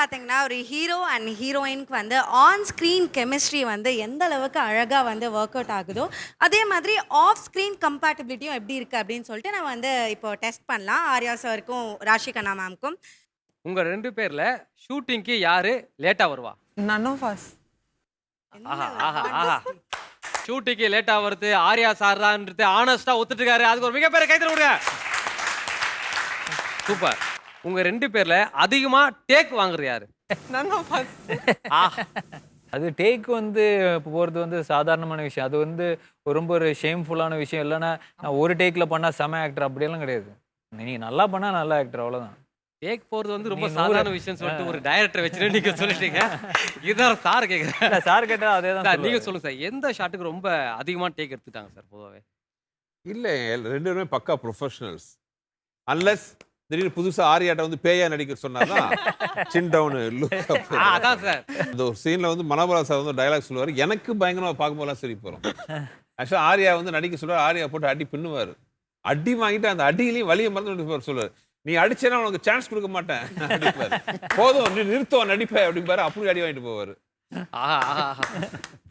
பார்த்தீங்கன்னா ஒரு hero and ஹீரோயினுக்கு வந்து ஆன் ஸ்க்ரீன் கெமிஸ்ட்ரி வந்து எந்த அளவுக்கு அழகாக வந்து ஒர்க் அவுட் ஆகுதோ அதே மாதிரி ஆஃப் ஸ்க்ரீன் கம்பேட்டபிலிட்டியும் எப்படி இருக்குது அப்படின்னு சொல்லிட்டு நம்ம வந்து இப்போ டெஸ்ட் பண்ணலாம். ஆர்யா சாருக்கும் ராஷிகண்ணா மேம்க்கும் உங்க ரெண்டு பேர்ல ஷூட்டிங்க்கு யாரு லேட்டா வருவா? of us. ஆஹா ஆஹா ஆஹா. ஷூட்டிங்க்கு லேட்டா வருது ஆர்யா சார் தான்றது ஆனஸ்டா ஒத்துட்டு இருக்காரு. அதுக்கு ஒரு மிகப்பெரிய கைத்தறி விடுங்க சூப்பர். உங்க ரெண்டு பேர்ல அதிகமா டேக் வாங்குறது யாரு? அது டேக் வந்து இப்போ போகிறது வந்து சாதாரணமான விஷயம். அது வந்து ஒரு ரொம்ப ஒரு ஷேம்ஃபுல்லான விஷயம். இல்லைன்னா நான் ஒரு டேக்கில் பண்ணால் செம ஆக்டர் அப்படியெல்லாம் கிடையாது. நீங்கள் நல்லா பண்ணால் நல்ல ஆக்டர் அவ்வளோதான் டேக் போறது வந்து ரொம்ப சாதாரண விஷயம் சொல்லிட்டு ஒரு டைரக்டர் வச்சுட்டு நீங்க சொல்லிட்டீங்க. இதுதான் சார் கேக்குறேன். இல்லை சார் கேட்டால் அதே தான் சார், நீங்க சொல்லுங்க சார். எந்த ஷாட்டுக்கு ரொம்ப அதிகமா டேக் எடுத்துட்டாங்க சார் பொதுவாவே? இல்லை ரெண்டு பேருமே பக்கா ப்ரொஃபஷனல்ஸ் அன்லஸ் திடீர்னு புதுசா ஆரியாட்ட வந்து பேயா நடிக்க சொன்னாதான் சின் டவுனு ஆ, அதான் சார். இந்த ஒரு சீன்ல வந்து மனோபலா சார் வந்து டைலாக் சொல்லுவார் எனக்கு பயங்கரமா பார்க்கும்போதெல்லாம் சரி போகிறோம் ஆக்சுவலாக ஆர்யா வந்து நடிக்க சொல்லுவார் ஆர்யா போட்டு அடி பின்னுவார். அடி வாங்கிட்டு அந்த அடியிலையும் வலியை மறந்து சொல்லுவார். நீ அடிச்சேன்னா உனக்கு சான்ஸ் கொடுக்க மாட்டேன் அடிப்பாரு. போதும் நீ நிறுத்துவோம் நடிப்ப அப்படிம்பாரு. அப்படி அடி வாங்கிட்டு போவார்.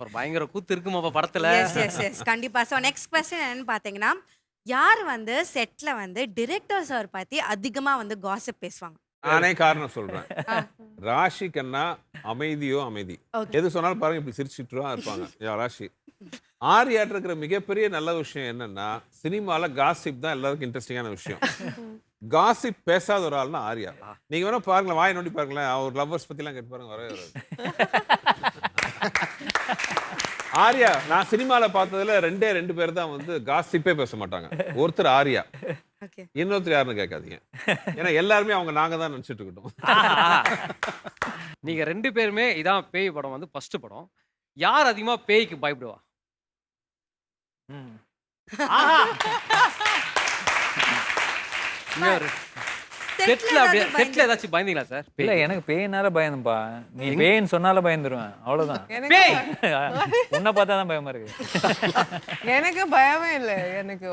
ஒரு பயங்கர கூத்து இருக்குமா அப்ப படத்துல? எஸ் எஸ் எஸ் கண்டிப்பாக ஸோ நெக்ஸ்ட் கொஸ்டின் என்னன்னு பார்த்தீங்கன்னா யார் வந்து செட்டில் வந்து டிரெக்டர் சார் பற்றி அதிகமாக வந்து காசிப் பேசுவாங்க? நானே காரணம் சொல்றேன். ராஷி கண்ணா அமைதியோ அமைதி. எது சொன்னாலும் பாருங்க இப்படி சிரிச்சுட்டு தான் இருப்பாங்க. யா, ராஷி. ஆரியாட்டு இருக்கிற மிகப்பெரிய நல்ல விஷயம் என்னன்னா சினிமால காசிப் தான் எல்லாருக்கும் இன்ட்ரெஸ்டிங்கான விஷயம். காசிப் பேசாத ஒரு ஆள்னா ஆர்யா. நீங்க வேணா பாருங்களேன் வாய் நோண்டி பாருங்களேன். அவர் லவ்வர்ஸ் பத்திலாம் கேட்டு பாருங்க வரவே வராது. ஆர்யா நான் சினிமால பார்த்ததுல ரெண்டே ரெண்டு பேர் தான் வந்து காசிப்பே பேச மாட்டாங்க. ஒருத்தர் ஆர்யா ஓகே. இன்னொருத்தர் யாருன்னு கேட்காதீங்க. ஏன்னா எல்லாருமே அவங்க நாங்க தான் நினைச்சிட்டு இருக்கட்டும். நீங்க ரெண்டு பேருமே இதான் பேய் படம் வந்து ஃபர்ஸ்ட் படம். யார் அதிகமா பேய்க்கு பயப்படுவா? ம். ஆஹா. செட்ல அப்படியே செட்ல ஏதாச்சும் பயந்தீங்களா சார்? இல்லை எனக்கு பேயினால பயந்துப்பா. நீ பேயின்னு சொன்னால பயந்துருவேன் அவ்வளோதான் எனக்கு பேய்! உன்னை பார்த்தா தான் பயமா இருக்கு. எனக்கு பயமே இல்லை எனக்கு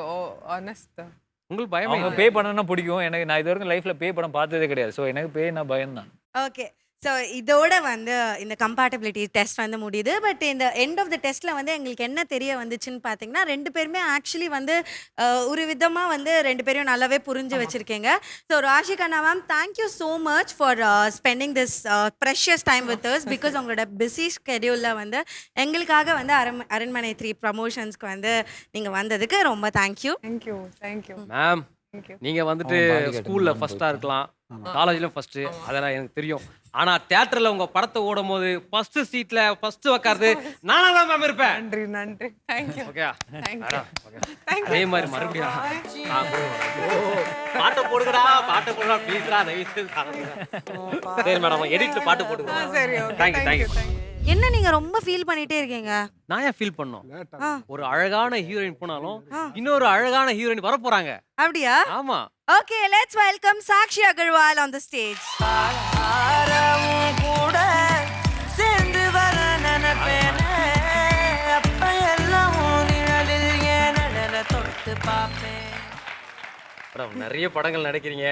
ஆனஸ்ட் உங்களுக்கு பயமே அவங்க. பே பண்ணணும்னா பிடிக்கும். எனக்கு நான் இது வரைக்கும் லைஃப்ல பே படம் பார்த்ததே கிடையாது. ஸோ எனக்கு பேய்னா பயம்தான். ஓகே ஸோ இதோட வந்து இந்த கம்பேட்டபிலிட்டி டெஸ்ட் வந்து முடியுது. பட் இந்த எண்ட் ஆஃப் த டெஸ்ட்டில் வந்து எங்களுக்கு என்ன தெரிய வந்துச்சுன்னு பார்த்தீங்கன்னா ரெண்டு பேருமே ஆக்சுவலி வந்து ஒரு விதமாக வந்து ரெண்டு பேரையும் நல்லாவே புரிஞ்சு வச்சுருக்கீங்க. So Rashik Anna ma'am thank you so much for spending this precious time with us because உங்களோட பிஸி ஸ்கெடியூலில் வந்து எங்களுக்காக வந்து அரண் அரண்மனை த்ரீ ப்ரமோஷன்ஸ்க்கு வந்து நீங்கள் வந்ததுக்கு ரொம்ப thank you thank you thank you ma'am thank you நீங்க வந்துட்டு ஸ்கூல்ல போயிட்டு. இருக்கலாம். காலேஜ்ல ஃபர்ஸ்ட் அதெல்லாம் எனக்கு தெரியும். ஆனா தியேட்டர்ல உங்க படத்தை ஓடும் போது ஃபர்ஸ்ட் சீட்ல ஃபர்ஸ்ட் உட்காருது நானா தான் மேம் இருப்பேன். நன்றி நன்றி. தேங்க்யூ ஓகே தேங்க்யூ அதே மாதிரி மறுபடியும். பாட்டை போடுங்கடா பாட்டை போடுடா ப்ளீஸ்டா தயவு செய்து. சரி மேடம் எடிட்ல பாட்டு போடுங்க சரி ஓகே தேங்க்யூ தேங்க்யூ என்ன நீங்கள் ரொம்ப ஃபீல் பண்ணிகிட்டே இருக்கீங்க? நான் ஏன் ஃபீல் பண்ணோம்? ஒரு அழகான ஹீரோயின் போனாலும் இன்னொரு அழகான ஹீரோயின் வர போறாங்க. அப்படியா? ஆமா. நினைப்பேனே. அப்ப எல்லாம் உன் நிழலில் என் நிழலை தொட்டு பார்ப்பேன். மேடம் நிறைய படங்கள் நடிக்கிறீங்க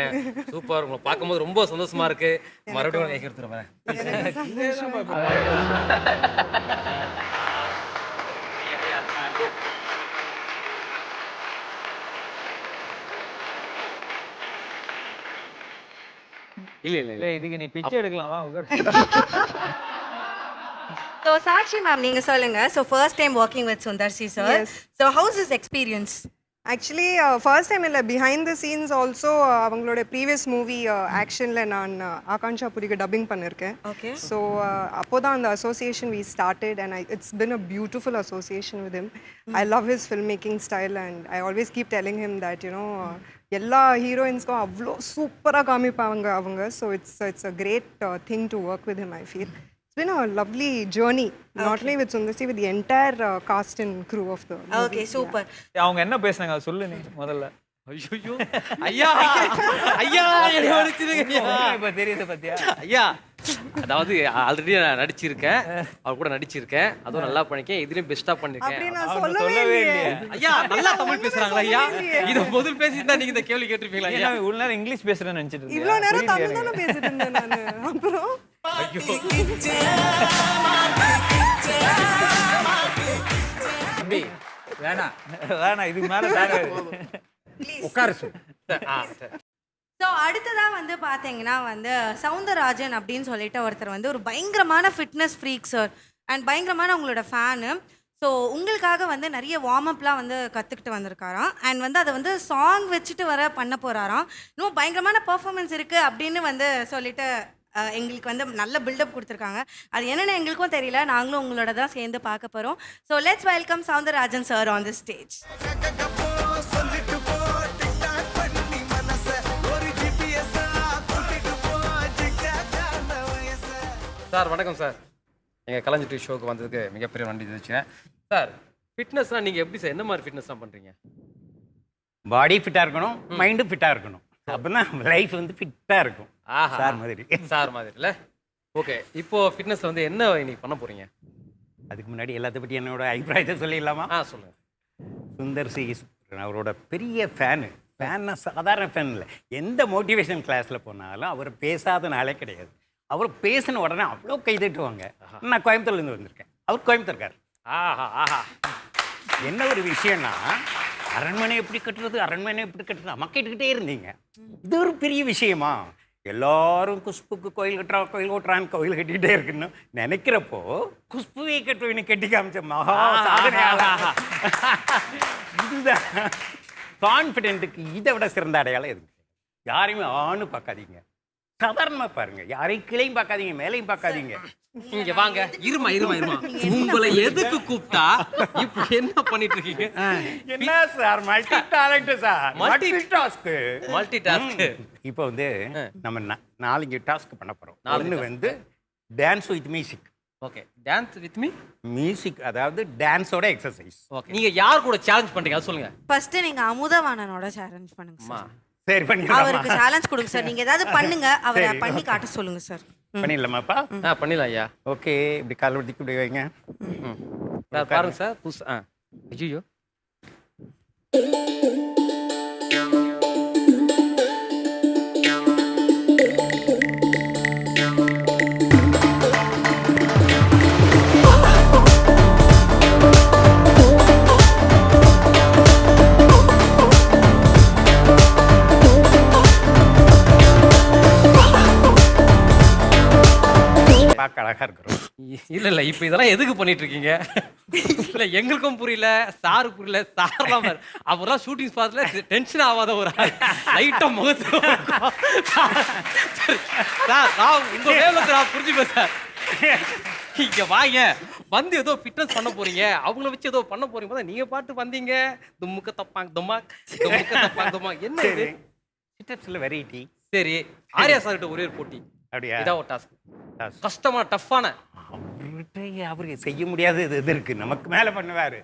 சூப்பர் உங்களை பார்க்கும்போது ரொம்ப சந்தோஷமா இருக்கு மறுபடியும் கேட்க எடுத்துட்டு வரேன் இல்ல இல்ல இல்ல இதுக்கு நீ பிச்சை எடுக்கலாம். So, Sakshi ma'am, நீங்க சொல்லுங்க. First time working with Sundar C sir. Yes. So, how's his experience? Actually first time இல்லை பிஹைண்ட் த சீன்ஸ் ஆல்சோ அவங்களோட ப்ரீவியஸ் மூவி ஆக்ஷனில் நான் uh, ஆகாங்ஷா புரிக்கு டப்பிங் பண்ணியிருக்கேன் Okay. ஸோ அப்போ தான் அந்த association we started and I it's been a beautiful association with him I love his film making style and I always keep telling him that you know எல்லா ஹீரோயின்ஸ்க்கும் அவ்வளோ சூப்பராக காமிப்பாங்க அவங்க. So it's it's a great thing to work with him I feel it's been a lovely journey not only with Sundar C with entire cast and crew of the Okay, super. அவங்க என்ன பேசுனாங்க? அதை சொல்லு நீ முதல்ல. ஐயோ. ஐயா. ஐயா. இப்போ தெரியுது பார்த்தியா ஐயா. அதாவது ஆல்ரெடி நான் நடிச்சிருக்கேன். அவர் கூட நடிச்சிருக்கேன். அதுவும் நல்லா பண்ணிருக்கேன். இதுலயும் பெஸ்டா பண்ணிருக்கேன். சொல்லவே ஐயா நல்லா தமிழ் பேசுறாங்களா ஐயா? இத முதல் பேசியிருந்தா நீங்க இந்த கேள்வி கேட்டிருப்பீங்களா ஐயா? இவ்வளவு நேரம் இங்கிலீஷ் பேசுறேன்னு நினைச்சிட்டு இருந்தியா? இவ்வளோ நேரம் தமிழ் தானே? பேசிட்டு இருந்தேன் நான். அப்புறம்? தம்பி வேணாம். வேணாம் இதுக்கு மேலே வேணாம். உட்கார சொல்லு. ஆ சரி. ஸோ அடுத்ததா வந்து பார்த்தீங்கன்னா வந்து சவுந்தரராஜன் அப்படின்னு சொல்லிட்டு ஒருத்தர் வந்து ஒரு பயங்கரமான ஃபிட்னஸ் ஃப்ரீக் சார் அண்ட் பயங்கரமான உங்களோட ஃபேனு ஸோ உங்களுக்காக வந்து நிறைய வார்ம் அப்லாம் வந்து கற்றுக்கிட்டு வந்திருக்காராம். அண்ட் வந்து அதை வந்து சாங் வச்சுட்டு வர பண்ண போகிறாராம் இன்னும் பயங்கரமான பெர்ஃபார்மன்ஸ் இருக்குது அப்படின்னு வந்து சொல்லிட்டு அஹ், எங்களுக்கு வந்து நல்ல பில்டப் கொடுத்துருக்காங்க. அது என்னென்னு எங்களுக்கும் தெரியல. நாங்களும் உங்களோட தான் சேர்ந்து பார்க்க போகிறோம் so let's welcome Soundararajan sir on the stage sir வணக்கம் சார். எங்கள் கலைஞர் டிவி ஷோக்கு வந்ததுக்கு மிகப்பெரிய நன்றி தெரிவிச்சுக்கிறேன். சார் ஃபிட்னஸ்னால் நீங்கள் எப்படி சார்? எந்த மாதிரி ஃபிட்னஸ்லாம் பண்ணுறீங்க பாடி ஃபிட்டாக இருக்கணும் மைண்டும் ஃபிட்டாக இருக்கணும். அப்பதான் லைஃப் வந்து ஃபிட்டாக இருக்கும். ஆஹா. சார் மாதிரி. சார் மாதிரி இல்லை ஓகே இப்போ ஃபிட்னஸ் வந்து என்ன இன்னைக்கு பண்ண போறீங்க? அதுக்கு முன்னாடி எல்லாத்த பற்றி என்னோட அபிப்பிராயத்தை சொல்லிடலாமா? ஆ சொல்லுங்க. சுந்தர் சி. அவரோட பெரிய ஃபேனு ஃபேன்னா சாதாரண ஃபேன் இல்லை. எந்த மோட்டிவேஷன் கிளாஸில் போனாலும் அவர் பேசாத நாளே கிடையாது. அவர் பேசின உடனே அவ்வளோ கை தட்டுவாங்க. நான் கோயம்புத்தூர்லேருந்து வந்திருக்கேன். அவர் கோயம்புத்தூர்கார் ஆஹா ஆஹா. என்ன ஒரு விஷயம்னா அரண்மனை எப்படி கட்டுறது? அரண்மனை எப்படி கட்டுறது? அம்மா கேட்டுக்கிட்டே இருந்தீங்க. இது ஒரு பெரிய விஷயமா? எல்லாரும் குஷ்புக்கு கோயில் கட்டுறா கோயில் கட்டுறான்னு கோயில் கட்டிக்கிட்டே இருக்குன்னு நினைக்கிறப்போ குஷ்புவை கட்டுவேன்னு கட்டி காமிச்ச மகா சாதனையாளா இதுதான். கான்ஃபிடென்ட்டுக்கு இதை விட சிறந்த அடையாளம் கிடையாது. யாரையுமே ஆணு பார்க்காதீங்க. சாதாரணமாக பாருங்க. யாரையும் கிளையும் பார்க்காதீங்க மேலையும் பார்க்காதீங்க. இங்க வாங்க. இருமா இருமா இருமா. உங்களை எதுக்கு கூப்பிட்டா? இப்போ என்ன பண்ணிட்டு இருக்கீங்க என்ன sir multi talent sir. Multi task multi task இப்போ வந்து நம்ம நாலஞ்சு டாஸ்க் பண்ண போறோம். task. வந்து dance with music okay dance with me music அதாவது டான்ஸோட எக்ஸசைஸ் ஓகே நீங்க யார் கூட சேலஞ்ச் பண்றீங்க? அது சொல்லுங்க. ஃபர்ஸ்ட் நீங்க அமுதவாணனோட சேலஞ்ச் பண்ணுங்க அம்மா சார் சரி அவருக்கு சேலஞ்ச் கொடுங்க சார் நீங்க ஏதாவது பண்ணுங்க. அவரை சரி. பண்ணி காட்ட சொல்லுங்க சார் பண்ணிடலாமாப்பா? ஆ பண்ணிடலாம் ஐயா. ஓகே இப்படி கால் வடிக்கு இப்படி வைங்க. சார் பாருங்க சார். புதுசு ஆ. ஐயோ இல்ல இல்ல இப்போ இதெல்லாம் எதுக்கு பண்ணிட்டு இருக்கீங்க இல்ல எங்களுக்கும் புரியல சாரு புரியல சார்லாம். அவர்லாம் ஷூட்டிங் ஸ்பாட்ல டென்ஷன் ஆகாத ஒரு லைட்டா முகத்து சார் நான் உங்க வேலை நான் புரிஞ்சுப்பேன் சார். இங்க வாங்க. வந்து ஏதோ ஃபிட்னஸ் பண்ண போறீங்க. அவங்கள வச்சு ஏதோ பண்ண போறீங்க பார்த்தா நீங்க பாட்டு வந்தீங்க. தும்முக்க தப்பாங்க தும்மா தும்முக்க தப்பாங்க தும்மா என்ன இது? சிட்டப்ஸில் வெரைட்டி சரி. ஆர்யா சார் கிட்ட ஒரே ஒரு போட்டி. அப்படியா? இதான் ஒரு டாஸ்க் Task. கஷ்டமா டஃப்பான அவர்கிட்ட அவருக்கு செய்ய முடியாத இது இது இருக்கு. நமக்கு மேல பண்ணுவாரு.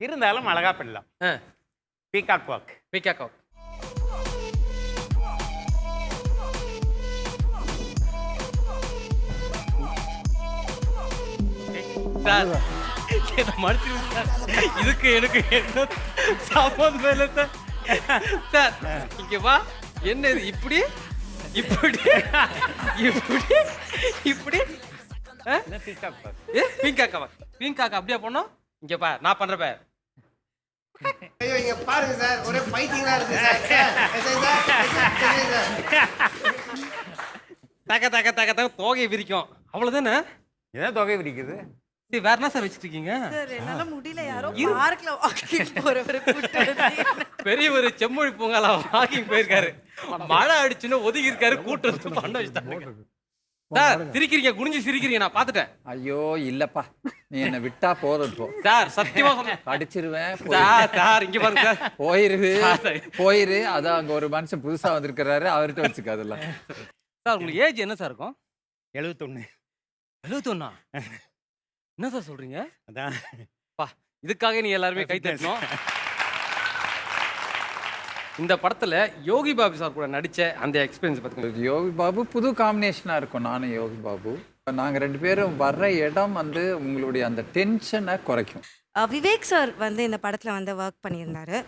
இருந்தாலும் அழகா பண்ணலாம். பீகாக் வாக் பிகாக் மன்னிச்சிருங்க சார் இதுக்கு எனக்கு என்ன சம்மந்தம் இல்லை சார். சார் இங்க வா. என்ன இப்படி? இப்படி? இப்படி? இப்படி? ஏ? பிங்காக்கா அப்படியே பண்ணோம் இங்க பா நான் பண்றப்ப ஐயோ இங்க பாருங்க சார் ஒரே பைத்தியங்களா இருக்கு. தக்க தக்க தக்க தக்க தோகையை விரிக்கும். அவ்வளவுதானே? இதான் தொகை பிடிக்குது சரி வேற என்ன சார் வச்சுட்டு இருக்கீங்க சார் என்னால முடியல. யாரோ பார்க்ல வாக்கிங் போறவரை பெரிய ஒரு செம்மொழி பூங்கால வாக்கிங் போயிருக்காரு. மழை அடிச்சுன்னு ஒதுங்கி இருக்காரு கூட்டு பண்ண வச்சுட்டாங்க சார் சிரிக்கிறீங்க குனிஞ்சு சிரிக்கிறீங்க நான் பாத்துட்டேன் ஐயோ இல்லப்பா. நீ என்னை விட்டா போதும் இப்போ. சார் சத்தியமா சொல்றேன். அடிச்சிருவேன் போய்- சார் சார் இங்க பாருங்க சார். போயிரு. போயிரு. அதான் அங்க ஒரு மனுஷன் புதுசா வந்திருக்கிறாரு அவர்கிட்ட வச்சுக்க அதெல்லாம். சார் உங்களுக்கு ஏஜ் என்ன சார் இருக்கும்? எழுபத்தொன்னு எழுபத்தொன்னா என்ன சார் சொல்றீங்க? அதான். பா இதுக்காக நீ எல்லாருமே கை தட்டணும். இந்த படத்துல யோகி பாபு சார் கூட நடிச்ச அந்த எக்ஸ்பீரியன்ஸ் பத்தி யோகி பாபு புது காம்பினேஷனா இருக்கும். நானும் யோகி பாபு. நாங்க ரெண்டு பேரும் வர்ற இடம் வந்து உங்களுடைய அந்த டென்ஷனை குறைக்கும். விவேக் சார் வந்து இந்த படத்துல வந்து ஒர்க் பண்ணியிருந்தாரு.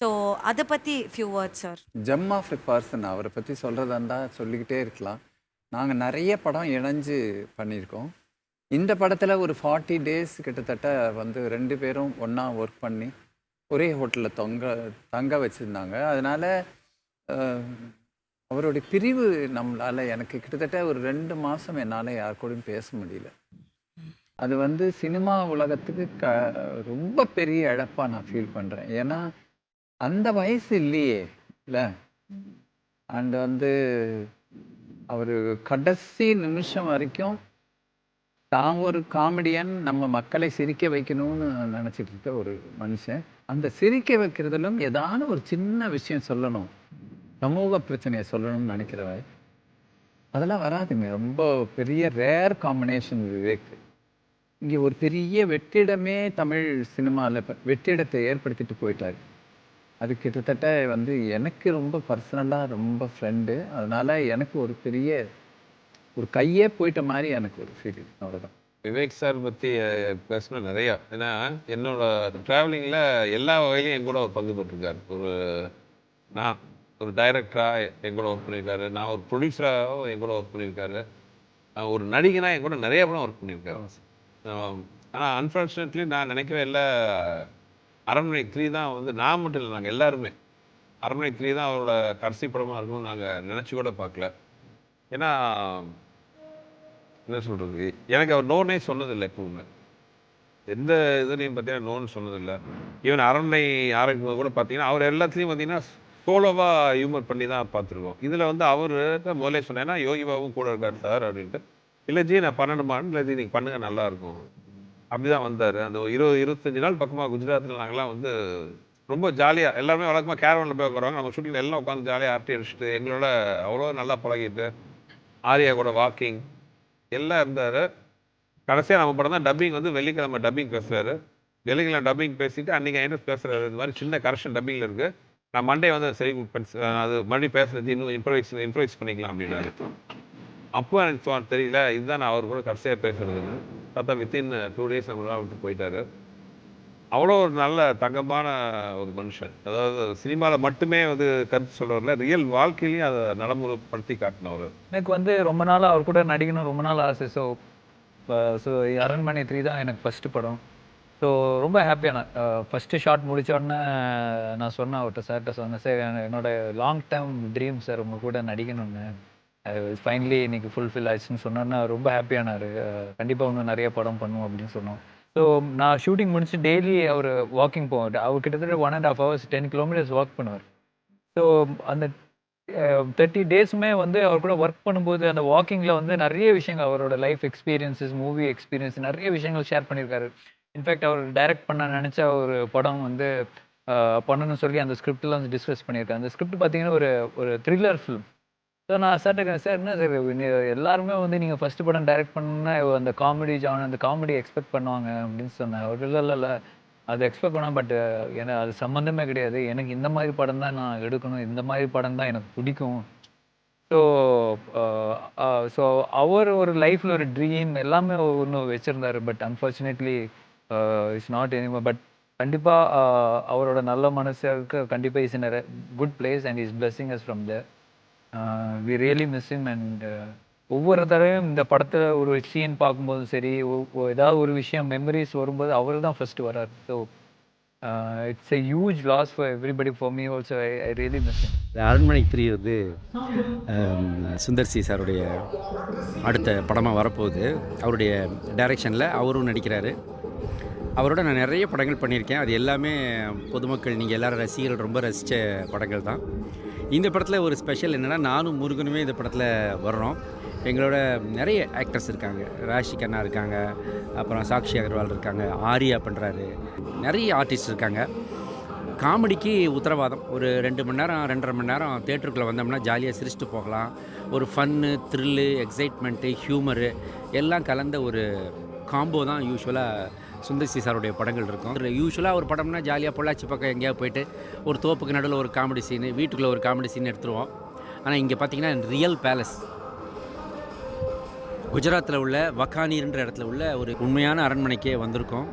ஸோ அதை பத்தி few words sir gem of a person அவரை பத்தி சொல்றதா இருந்தா சொல்லிக்கிட்டே இருக்கலாம். நாங்கள் நிறைய படம் இணைஞ்சு பண்ணியிருக்கோம். இந்த படத்தில் ஒரு ஃபார்ட்டி டேஸ் கிட்டத்தட்ட வந்து ரெண்டு பேரும் ஒன்றா ஒர்க் பண்ணி ஒரே ஹோட்டலில் தொங்க தங்க வச்சுருந்தாங்க. அதனால் அவருடைய பிரிவு நம்மளால் எனக்கு கிட்டத்தட்ட ஒரு ரெண்டு மாதம் என்னால் யார் கூடயும் பேச முடியல. அது வந்து சினிமா உலகத்துக்கு க ரொம்ப பெரிய இழப்பாக நான் ஃபீல் பண்ணுறேன் ஏன்னா அந்த வயசு இல்லையே இல்லை? அண்ட் வந்து அவர் கடைசி நிமிஷம் வரைக்கும் தான் ஒரு காமெடியன் நம்ம மக்களை சிரிக்க வைக்கணும்னு நினச்சிட்டு இருக்க ஒரு மனுஷன். அந்த சிரிக்க வைக்கிறதிலும் ஏதாவது ஒரு சின்ன விஷயம் சொல்லணும். சமூக பிரச்சனையை சொல்லணும்னு நினைக்கிறவ அதெல்லாம் வராதுங்க. ரொம்ப பெரிய ரேர் காம்பினேஷன் விவேக். இங்கே ஒரு பெரிய வெற்றிடமே தமிழ் சினிமாவில் வெற்றிடத்தை ஏற்படுத்திட்டு போயிட்டாரு. அது கிட்டத்தட்ட வந்து எனக்கு ரொம்ப பர்சனலாக ரொம்ப ஃப்ரெண்டு அதனால் எனக்கு ஒரு பெரிய ஒரு கையே போயிட்ட மாதிரி எனக்கு ஒரு ஃபீலிங் அவ்வளோதான் விவேக் சார் பற்றி பேசணும் நிறையா. ஏன்னா என்னோட ட்ராவலிங்கில் எல்லா வகையிலையும் என் கூட ஒரு பங்கு பெற்றிருக்காரு. ஒரு நான் ஒரு டைரக்டராக என் கூட ஒர்க் பண்ணியிருக்காரு. நான் ஒரு ப்ரொடியூசராகவும் என் கூட ஒர்க் பண்ணியிருக்காரு. ஒரு நடிகனா என் கூட நிறைய படம் ஒர்க் பண்ணியிருக்காரு. ஆனால் அன்ஃபார்ச்சுனேட்லி நான் நினைக்கவே இல்லை. அரண்மனை த்ரீ தான் வந்து நான் மட்டும் இல்லை நாங்கள் எல்லாருமே. அரண்மனை த்ரீ தான் அவரோட கடைசி படமாக இருக்கும்னு நாங்கள் நினச்சி கூட பார்க்கல. ஏன்னா என்ன சொல்கிறது எனக்கு அவர் நோனே சொன்னதில்லை எப்பவுமே. எந்த இதுலையும் பார்த்தீங்கன்னா நோன்னு சொன்னதில்லை. ஈவன் அரண்மனை ஆரோக்கியம் கூட பார்த்தீங்கன்னா அவர் எல்லாத்துலேயும் பார்த்தீங்கன்னா சோலோவாக ஹியூமர் பண்ணி தான் பார்த்துருக்கோம். இதில் வந்து அவர் தான் முதலே சொன்னேன்னா யோகி பாபும் கூட இருக்கார் சார் அப்படின்ட்டு. இல்லை ஜி நான் பண்ணணுமான்னு இல்லை ஜி நீங்கள் பண்ணுங்க நல்லாயிருக்கும் அப்படி தான் வந்தார். அந்த இருபது இருபத்தஞ்சி நாள் பக்கமாக குஜராத்தில் நாங்களாம் வந்து ரொம்ப ஜாலியாக எல்லாருமே வழக்கமாக கேரவனில் போய் உட்காருவாங்க. நம்ம ஷூட்டிங்கில் எல்லாம் உட்காந்து ஜாலியாக அரட்டி அடிச்சுட்டு எங்களோட அவ்வளோ நல்லா பழகிட்டு ஆரியா கூட வாக்கிங் எல்லாம் இருந்தார். கடைசியாக நம்ம படம் தான் டப்பிங் வந்து வெள்ளிக்கிழமை டப்பிங் பேசுகிறாரு வெள்ளிக்கிழமை டப்பிங் பேசிட்டு அன்றைக்கி என்ன பேசுகிறாரு இது மாதிரி சின்ன கரெக்ஷன் டப்பிங்கில் இருக்குது நான் மண்டே வந்து சரி அது மறுபடியும் பேசுறது இன்னும் இம்ப்ரவைஸ் இம்ப்ரவைஸ் பண்ணிக்கலாம் அப்படின்னாரு. அப்போ எனக்கு தெரியல. இதுதான் நான் அவர் கூட கடைசியாக பேசுறதுன்னு. பார்த்தா வித்தின் டூ டேஸ் நம்மளாம் விட்டு போயிட்டாரு. அவ்வளோ ஒரு நல்ல தங்கமான ஒரு மனுஷன். அதாவது சினிமாவில் மட்டுமே வந்து கருத்து சொல்றவர்ல ரியல் வாழ்க்கையிலையும் அதை நடைமுறைப்படுத்தி காட்டினவர். எனக்கு வந்து ரொம்ப நாள் அவர் கூட நடிக்கணும் ரொம்ப நாள் ஆசை. ஸோ ஸோ அரண்மனை த்ரீ தான் எனக்கு ஃபஸ்ட்டு படம். ஸோ ரொம்ப ஹாப்பியான ஃபஸ்ட்டு ஷார்ட் முடிச்ச உடனே நான் சொன்னேன் அவர்கிட்ட சார்கிட்ட சொன்னேன் சார் என்னோட லாங் டேர்ம் ட்ரீம் சார் உங்கள் கூட நடிக்கணும்னு. ஃபைனலி இன்னைக்கு ஃபுல்ஃபில் ஆயிடுச்சுன்னு சொன்னோன்னா ரொம்ப ஹாப்பியானார் கண்டிப்பாக இன்னும் நிறைய படம் பண்ணுவோம் அப்படின்னு சொன்னோம். ஸோ நான் ஷூட்டிங் முடிச்சு டெய்லி அவர் வாக்கிங் போவார். அவர் கிட்டத்தட்ட one and half hours ten kilometres walk பண்ணுவார். ஸோ அந்த தேர்ட்டி டேஸுமே வந்து அவர் கூட ஒர்க் பண்ணும்போது அந்த வாக்கிங்கில் வந்து நிறைய விஷயங்கள் அவரோட லைஃப் எக்ஸ்பீரியன்ஸஸ் மூவி எக்ஸ்பீரியன்ஸ் நிறைய விஷயங்கள் ஷேர் பண்ணியிருக்காரு இன்ஃபேக்ட் அவர் டைரக்ட் பண்ண நினச்ச ஒரு படம் வந்து பண்ணணும்னு சொல்லி அந்த ஸ்கிரிப்டில் வந்து டிஸ்கஸ் பண்ணியிருக்காரு. அந்த ஸ்கிரிப்ட் பார்த்தீங்கன்னா ஒரு ஒரு த்ரில்லர் ஃபிலிம் ஸோ நான் சார்ட்ட சார் என்ன சார் எல்லாருமே வந்து நீங்கள் ஃபஸ்ட்டு படம் டைரக்ட் பண்ணா அந்த காமெடி ஜான் அந்த காமெடி எக்ஸ்பெக்ட் பண்ணுவாங்க அப்படின்னு சொன்னேன். அவர் இல்லை இல்லை இல்லை. அது எக்ஸ்பெக்ட் பண்ணால் பட் எனக்கு அது சம்மந்தமே கிடையாது. எனக்கு இந்த மாதிரி படம் தான் நான் எடுக்கணும். இந்த மாதிரி படம் தான் எனக்கு பிடிக்கும். ஸோ ஸோ அவர் ஒரு லைஃப்பில் ஒரு ட்ரீம் எல்லாமே ஒன்று வச்சுருந்தாரு. But unfortunately it's not anymore but கண்டிப்பாக அவரோட நல்ல மனசுக்கு கண்டிப்பாக is in a good place and is blessing us from the we really miss him and ஒவ்வொரு தடவையும் இந்த படத்தில் ஒரு சீன் பார்க்கும்போதும் சரி ஒ- ஏதாவது ஒரு விஷயம் மெமரிஸ் வரும்போது அவர் தான் ஃபர்ஸ்ட் வரார் so it's a huge loss for everybody for me also I I really miss Aranmanai three வந்து சுந்தர் சி சாருடைய அடுத்த படமாக வரப்போகுது. அவருடைய டைரக்ஷனில் அவரும் நடிக்கிறாரு. அவரோட நான் நிறைய படங்கள் பண்ணியிருக்கேன். அது எல்லாமே பொதுமக்கள் நீங்கள் எல்லாரும் ரசிகர்கள் ரொம்ப ரசித்த படங்கள் தான் இந்த படத்தில் ஒரு ஸ்பெஷல் என்னென்னா நானும் முருகனுமே இந்த படத்தில் வர்றோம். எங்களோட நிறைய ஆக்டர்ஸ் இருக்காங்க. ராஷி கண்ணா இருக்காங்க. அப்புறம் சாக்ஷி அகர்வால் இருக்காங்க. ஆரியா பண்ணுறாரு நிறைய ஆர்டிஸ்ட் இருக்காங்க. காமெடிக்கு உத்தரவாதம். ஒரு ரெண்டு மணி நேரம் ரெண்டரை மணி நேரம் தேட்டருக்குள்ளே வந்தோம்னா ஜாலியாக சிரிச்சுட்டு போகலாம். ஒரு ஃபன்னு த்ரில்லு எக்ஸைட்மெண்ட்டு ஹியூமரு எல்லாம் கலந்த ஒரு காம்போ தான் யூஸ்வலாக சுந்தர் சி சாருடைய படங்கள் இருக்கும். யூஸ்வலாக ஒரு படம்னா ஜாலியாக பொள்ளாச்சி பக்கம் எங்கேயாவது போயிட்டு ஒரு தோப்புக்கு நடுவில் ஒரு காமெடி சீனு வீட்டுக்குள்ளே ஒரு காமெடி சீன் எடுத்துருவோம். ஆனால் இங்கே பார்த்தீங்கன்னா ரியல் பேலஸ் குஜராத்தில் உள்ள வக்கானீர்ன்ற இடத்துல உள்ள ஒரு உண்மையான அரண்மனைக்கே வந்திருக்கோம்.